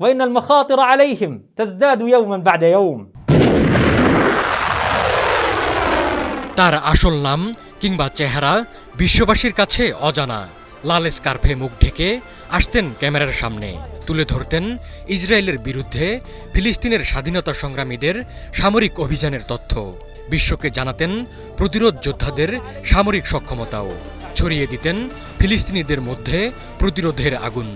وإن المخاطر عليهم تزداد يوما بعد يوم তার আসল নাম কিংবা চেহারা বিশ্ববাসীর কাছে অজানা লাল স্কার্ফে মুখ ঢেকে আসতেন ক্যামেরার সামনে তুলে ধরতেন ইসরায়েলের বিরুদ্ধে ফিলিস্তিনের স্বাধীনতা সংগ্রামীদের সামরিক অভিযানের তথ্য বিশ্বকে জানাতেন প্রতিরোধ যোদ্ধাদের সামরিক সক্ষমতাও ছড়িয়ে দিতেন ফিলিস্তিনিদের মধ্যে প্রতিরোধের আগুন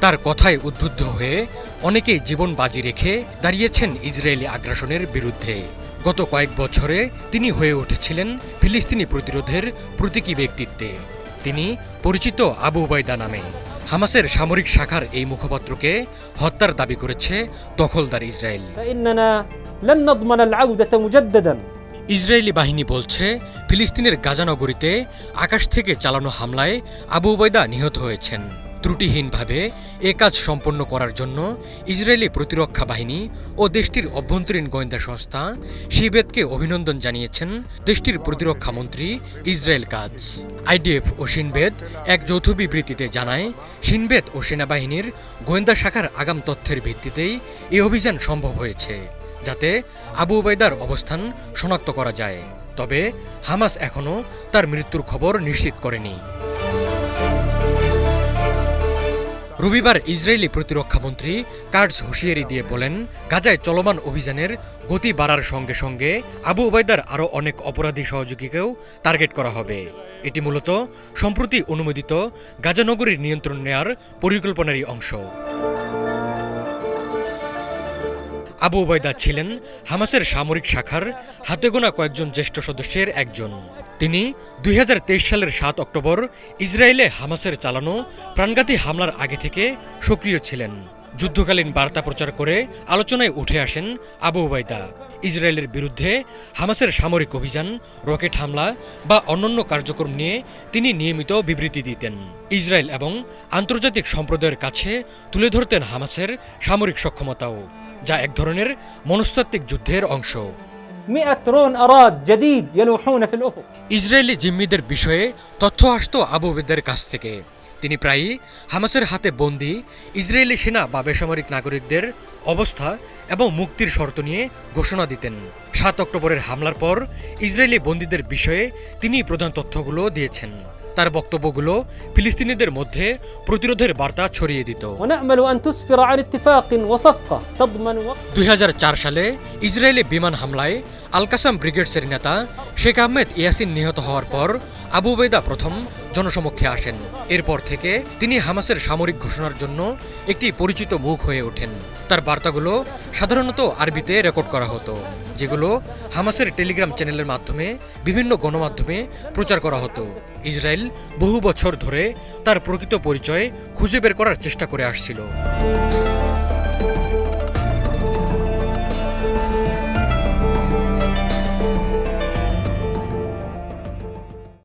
তার কথায় উদ্বুদ্ধ হয়ে অনেকেই জীবন বাজি রেখে দাঁড়িয়েছেন ইসরায়েলি আগ্রাসনের বিরুদ্ধে। গত কয়েক বছরে তিনি হয়ে উঠেছিলেন ফিলিস্তিনি প্রতিরোধের প্রতীকী ব্যক্তিত্বে। তিনি পরিচিত আবু উবায়দা নামে। হামাসের সামরিক শাখার এই মুখপাত্রকে হত্যার দাবি করেছে দখলদার ইসরায়েল। ইসরায়েলি বাহিনী বলছে ফিলিস্তিনের গাজানগরীতে আকাশ থেকে চালানো হামলায় আবু উবায়দা নিহত হয়েছেন। ত্রুটিহীনভাবে এ কাজ সম্পন্ন করার জন্য ইসরায়েলি প্রতিরক্ষা বাহিনী ও দেশটির অভ্যন্তরীণ গোয়েন্দা সংস্থা শিবেদকে অভিনন্দন জানিয়েছেন দেশটির প্রতিরক্ষা মন্ত্রী ইসরায়েল কাজ। আইডিএফ ও সিনবেদ এক যৌথ বিবৃতিতে জানায় সিনবেদ ও সেনাবাহিনীর গোয়েন্দা শাখার আগাম তথ্যের ভিত্তিতেই এই অভিযান সম্ভব হয়েছে, যাতে আবু উবাইদার অবস্থান শনাক্ত করা যায়। তবে হামাস এখনও তার মৃত্যুর খবর নিশ্চিত করেনি। রবিবার ইসরায়েলি প্রতিরক্ষামন্ত্রী কার্ডস হুঁশিয়ারি দিয়ে বলেন, গাজায় চলমান অভিযানের গতি বাড়ার সঙ্গে সঙ্গে আবু ওবায়দার আরও অনেক অপরাধী সহযোগীকেও টার্গেট করা হবে। এটি মূলত সম্প্রতি অনুমোদিত গাজানগরীর নিয়ন্ত্রণ নেয়ার পরিকল্পনারই অংশ। আবু ওবায়দা ছিলেন হামাসের সামরিক শাখার হাতে গোনা কয়েকজন জ্যেষ্ঠ সদস্যের একজন। তিনি দুই হাজার তেইশ সালের সাত অক্টোবর ইসরায়েলে হামাসের চালানো প্রাণঘাতী হামলার আগে থেকে সক্রিয় ছিলেন। যুদ্ধকালীন বার্তা প্রচার করে আলোচনায় উঠে আসেন আবু ওবায়দা ইসরায়েলের বিরুদ্ধে হামাসের সামরিক অভিযান, রকেট হামলা বা অন্যান্য কার্যক্রম নিয়ে তিনি নিয়মিত বিবৃতি দিতেন। ইসরায়েল এবং আন্তর্জাতিক সম্প্রদায়ের কাছে তুলে ধরতেন হামাসের সামরিক সক্ষমতাও। যা এক ধরনের মনস্তাত্ত্বিক যুদ্ধের অংশ। ইসরায়েলি জিম্মিদের বিষয়ে তথ্য আসত আবু বেদের কাছ থেকে। তিনি প্রায়ই হামাসের হাতে বন্দী ইসরায়েলি সেনা বা বেসামরিক নাগরিকদের অবস্থা এবং মুক্তির শর্ত নিয়ে ঘোষণা দিতেন। সাত অক্টোবরের হামলার পর ইসরায়েলি বন্দীদের বিষয়ে তিনি প্রধান তথ্যগুলো দিয়েছেন। তার বক্তব্যগুলো ফিলিস্তিনিদের মধ্যে প্রতিরোধের বার্তা ছড়িয়ে দিত। দুই হাজার চার সালে ইসরায়েলি বিমান হামলায় আলকাসাম ব্রিগেডসের নেতা শেখ আহমেদ ইয়াসিন নিহত হওয়ার পর আবু বেদা প্রথম জনসমক্ষে আসেন। এরপর থেকে তিনি হামাসের সামরিক ঘোষণার জন্য একটি পরিচিত মুখ হয়ে ওঠেন। তার বার্তাগুলো সাধারণত আরবিতে রেকর্ড করা হতো, যেগুলো হামাসের টেলিগ্রাম চ্যানেলের মাধ্যমে বিভিন্ন গণমাধ্যমে প্রচার করা হতো। ইসরায়েল বহু বছর ধরে তার প্রকৃত পরিচয় খুঁজে বের করার চেষ্টা করে আসছিল।